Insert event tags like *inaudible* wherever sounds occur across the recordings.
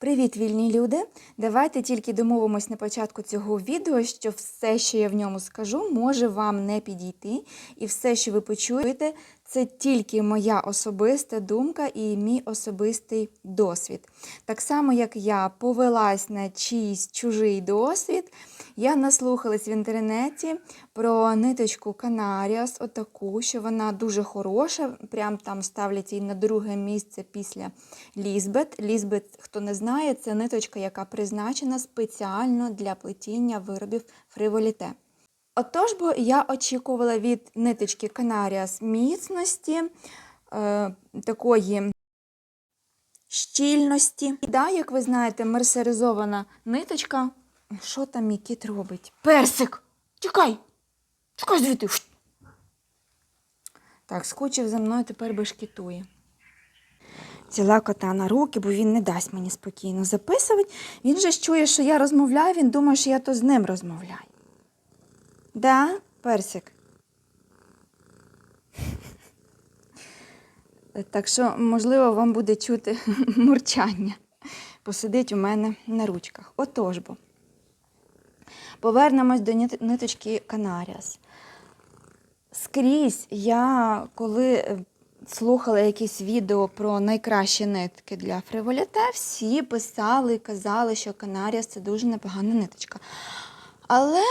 Привіт, вільні люди! Давайте тільки домовимось на початку цього відео, що все, що я в ньому скажу, може вам не підійти, і все, що ви почуєте, це тільки моя особиста думка і мій особистий досвід. Так само, як я повелась на чийсь чужий досвід, я наслухалась в інтернеті про ниточку Канаріас, отаку, що вона дуже хороша. Прям там ставлять її на друге місце після Лізбет. Лізбет, хто не знає, це ниточка, яка призначена спеціально для плетіння виробів фриволіте. Отож, бо я очікувала від ниточки Канаріас міцності, е, такої щільності. І да, як ви знаєте, мерсеризована ниточка. Що там мій кіт робить? Персик! Тікай! Тікай звідти! Так, скучив за мною, тепер бешкетує. Взяла кота на руки, бо він не дасть мені спокійно записувати. Він же чує, що я розмовляю, він думає, що я то з ним розмовляю. Да, персик? Так що, можливо, вам буде чути *laughs* мурчання. Посидить у мене на ручках. Отож бо. Повернемось до ниточки Канаріас. Скрізь я, коли е, слухала якісь відео про найкращі нитки для фриволіте, всі писали і казали, що Канаріас це дуже непогана ниточка. Але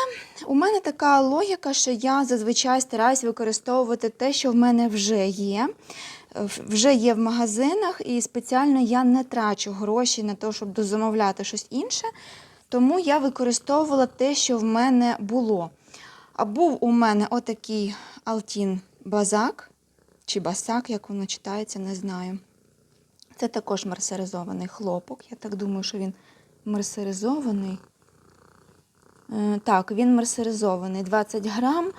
у мене така логіка, що я зазвичай стараюсь використовувати те, що в мене вже є. е, Вже є в магазинах, і спеціально я не трачу гроші на те, щоб дозамовляти щось інше. Тому я використовувала те, що в мене було. А був у мене отакий Алтін Базак, чи Басак, як воно читається, не знаю. Це також мерсеризований хлопок. Я так думаю, що він мерсеризований. Е, Так, він мерсеризований 20 грам.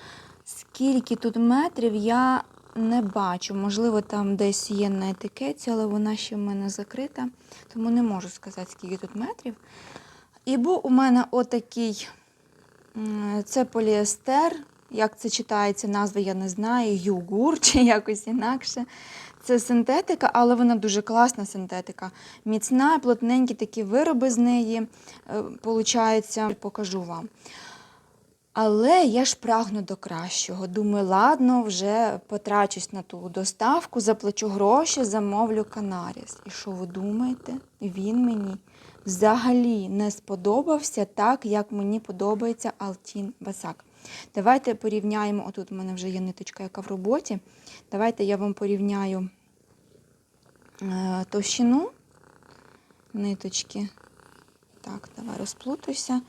Скільки тут метрів, я не бачу. Можливо, там десь є на етикеті, але вона ще в мене закрита, тому не можу сказати, скільки тут метрів. І був у мене отакий це поліестер. Як це читається, назва я не знаю, югур чи *laughs* якось інакше. Це синтетика, але вона дуже класна синтетика. Міцна, плотненькі такі вироби з неї. е, Получається, покажу вам. Але я ж прагну до кращого. Думаю, ладно, вже потрачусь на ту доставку, заплачу гроші, замовлю Канаріс. І що ви думаєте? Він мені взагалі не сподобався так, як мені подобається Алтін Басак. Давайте порівняємо. Отут у мене вже є ниточка, яка в роботі. Давайте я вам порівняю е, товщину ниточки. Так, давай розплутуйся.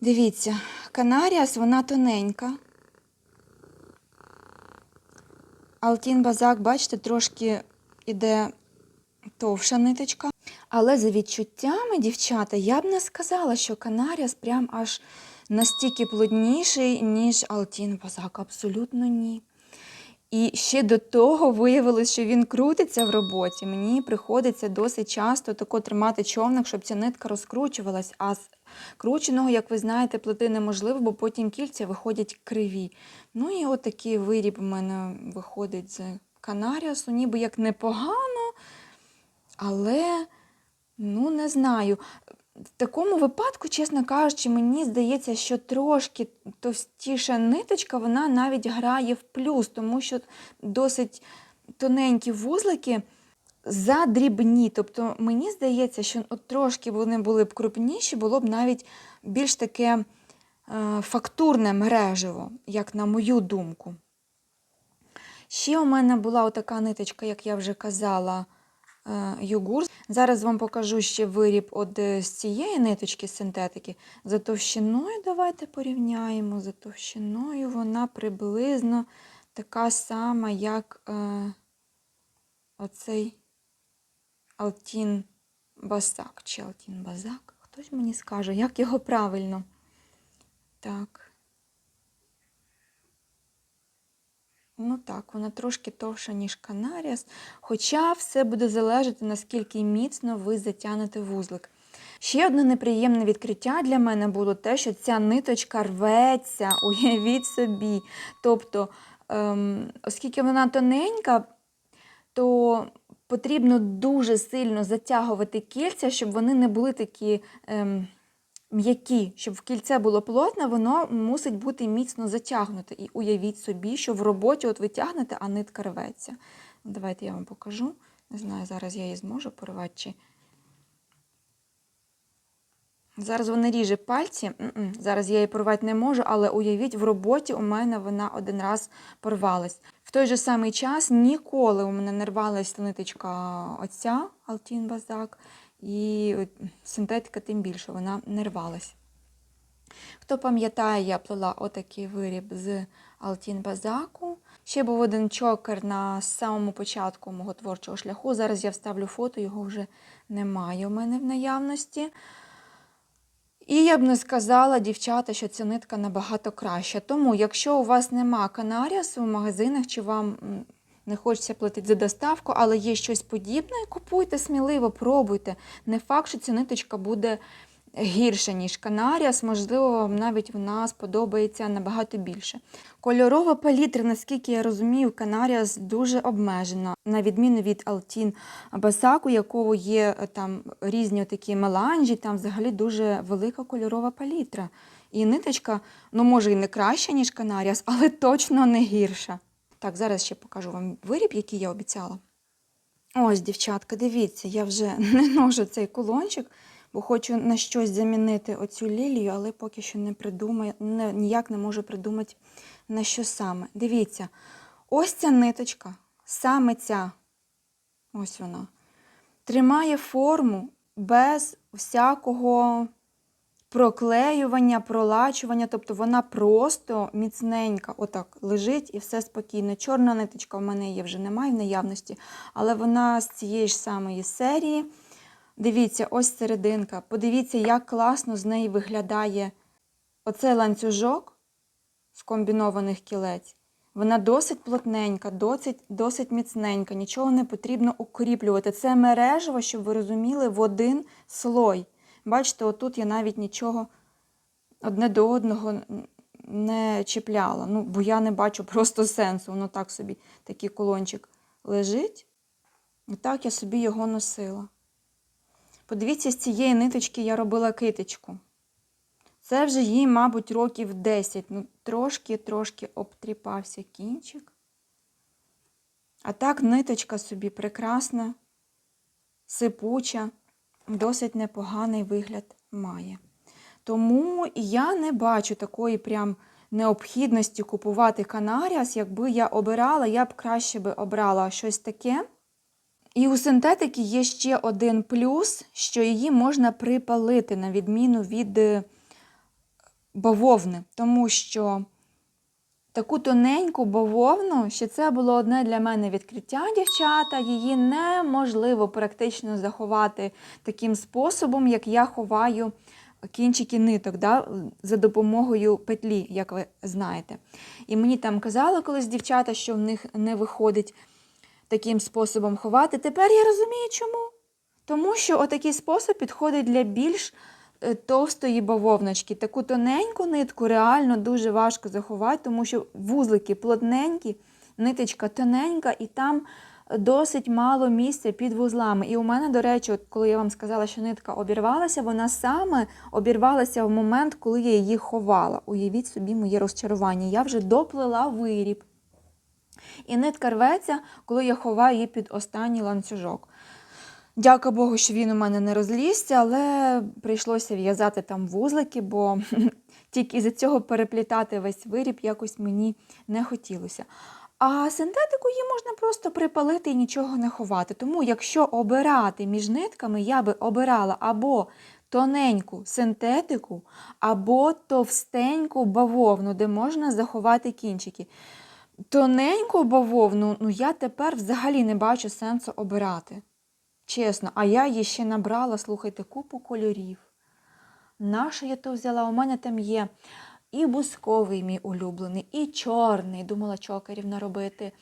Дивіться, Канаріас, вона тоненька. Алтін Базак, бачите, трошки іде товша ниточка. Але за відчуттями, дівчата, я б не сказала, що Канаріас прям аж настільки плотніший, ніж Алтін Базак. Абсолютно ні. І ще до того виявилось, що він крутиться в роботі. Мені приходиться досить часто тако тримати човник, щоб ця нитка розкручувалась. А з крученого, як ви знаєте, плити неможливо, бо потім кільця виходять криві. Ну і от виріб у мене виходить з Канаріасу, ніби як непогано, але ну не знаю. В такому випадку, чесно кажучи, мені здається, що трошки товстіша ниточка, вона навіть грає в плюс, тому що досить тоненькі вузлики задрібні. Тобто мені здається, що от трошки вони були б крупніші, було б навіть більш таке е, фактурне мережево, як на мою думку. Ще у мене була отака ниточка, як я вже казала, е, югур. Зараз вам покажу ще виріб от е, з цієї ниточки синтетики. За товщиною давайте порівняємо. За товщиною вона приблизно така сама, як е, оцей Алтін Басак чи Алтін Базак. Хтось мені скаже, як його правильно. Так. Ну так, вона трошки товша, ніж Канаріас, хоча все буде залежати, наскільки міцно ви затягнете вузлик. Ще одне неприємне відкриття для мене було те, що ця ниточка рветься, *laughs* уявіть собі. Тобто, ем, оскільки вона тоненька, то потрібно дуже сильно затягувати кільця, щоб вони не були такі ем, м'які, щоб в кільце було плотне, воно мусить бути міцно затягнуте. І уявіть собі, що в роботі от ви тягнете, а нитка рветься. Давайте я вам покажу. Не знаю, зараз я її зможу порвати чи. Зараз вона ріже пальці. Зараз я її порвати не можу, але уявіть, в роботі у мене вона один раз порвалась. В той же самий час ніколи у мене не рвалась ниточка оця Алтін Базак, і от синтетика тим більше вона не рвалась. Хто пам'ятає, я плела отакий виріб з Алтін Базаку. Ще був один чокер на самому початку мого творчого шляху. Зараз я вставлю фото, його вже немає у мене в наявності. І я б не сказала, дівчата, що ця нитка набагато краща. Тому, якщо у вас нема канаріасу в магазинах, чи вам не хочеться платити за доставку, але є щось подібне, купуйте сміливо, пробуйте. Не факт, що ця ниточка буде гірша, ніж канаріас, можливо, вам навіть вона сподобається набагато більше. Кольорова палітра, наскільки я розумію, канаріас дуже обмежена, на відміну від Алтін Басаку, якого є е, там різні такі меланжі, там взагалі дуже велика кольорова палітра. І ниточка, ну, може, і не краща, ніж канаріас, але точно не гірша. Так, зараз ще покажу вам виріб, який я обіцяла. Ось, дівчатка, дивіться, я вже *laughs* не ношу цей кулончик, бо хочу на щось замінити оцю лілію, але поки що не придумаю, не, ніяк не можу придумати, на що саме. Дивіться, ось ця ниточка, саме ця, ось вона, тримає форму без всякого проклеювання, пролачування, тобто вона просто міцненька, отак лежить і все спокійно. Чорна ниточка в мене є вже немає в наявності, але вона з цієї ж самої серії. Дивіться, ось серединка. Подивіться, як класно з неї виглядає оцей ланцюжок з комбінованих кілець. Вона досить плотненька, досить, досить міцненька, нічого не потрібно укріплювати. Це мережево, щоб ви розуміли, в один слой. Бачите, отут я навіть нічого одне до одного не чіпляла. Ну, бо я не бачу просто сенсу. Воно так собі, такий колончик лежить. І так я собі його носила. Подивіться, з цієї ниточки я робила китичку. Це вже їй, мабуть, років 10. Ну, трошки-трошки обтріпався кінчик. А так ниточка собі прекрасна, сипуча, досить непоганий вигляд має. Тому я не бачу такої прям необхідності купувати канаріас. Якби я обирала, я б краще би обрала щось таке. І у синтетики є ще один плюс, що її можна припалити, на відміну від е, бавовни. Тому що таку тоненьку бавовну, ще це було одне для мене відкриття, дівчата. Її неможливо практично заховати таким способом, як я ховаю кінчики ниток да, за допомогою петлі, як ви знаєте. І мені там казали колись дівчата, що в них не виходить таким способом ховати. Тепер я розумію, чому. Тому що отакий спосіб підходить для більш товстої бавовночки. Таку тоненьку нитку реально дуже важко заховати, тому що вузлики плотненькі, ниточка тоненька, і там досить мало місця під вузлами. І у мене, до речі, от коли я вам сказала, що нитка обірвалася, вона саме обірвалася в момент, коли я її ховала. Уявіть собі моє розчарування. Я вже доплела виріб. І нитка рветься, коли я ховаю її під останній ланцюжок. Дяка Богу, що він у мене не розлізся, але прийшлося в'язати там вузлики, бо *laughs* тільки із-за цього переплітати весь виріб якось мені не хотілося. А синтетику її можна просто припалити і нічого не ховати. Тому, якщо обирати між нитками, я би обирала або тоненьку синтетику, або товстеньку бавовну, де можна заховати кінчики. Тоненьку бавовну, ну я тепер взагалі не бачу сенсу обирати. Чесно, а я її ще набрала, слухайте, купу кольорів. Наша я то взяла? У мене там є і бусковий мій улюблений, і чорний, думала чокерів наробити.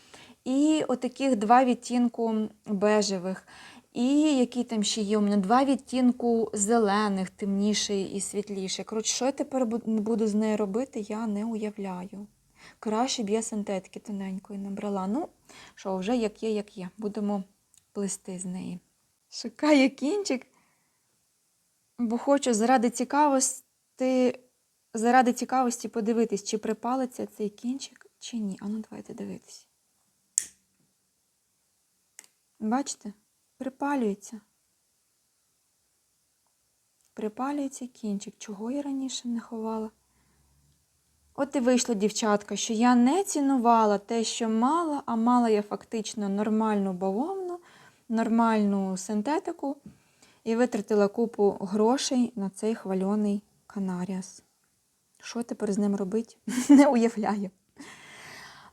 І отаких два відтінку бежевих. І які там ще є у мене два відтінку зелених, темніший і світліший. Коротше, що я тепер буду з нею робити, я не уявляю. Краще б я синтетики тоненької набрала. Ну, що, вже як є, як є. Будемо плести з неї. Шукаю кінчик, бо хочу заради цікавості, заради цікавості подивитись, чи припалиться цей кінчик, чи ні. Ану, давайте дивитись. Бачите? Припалюється. Припалюється кінчик, чого я раніше не ховала. От і вийшло, дівчатка, що я не цінувала те, що мала, а мала я фактично нормальну бавовну, нормальну синтетику і витратила купу грошей на цей хвальоний канаріас. Що тепер з ним робити? *laughs* Не уявляю.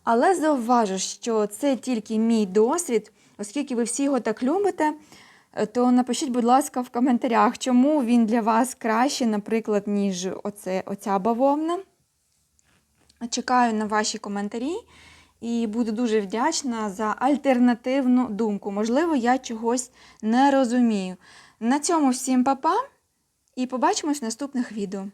Але зауважу, що це тільки мій досвід, оскільки ви всі його так любите, е, то напишіть, будь ласка, в коментарях, чому він для вас краще, наприклад, ніж оце, оця бавовна. Чекаю на ваші коментарі і буду дуже вдячна за альтернативну думку. Можливо, я чогось не розумію. На цьому всім па-па і побачимось в наступних відео.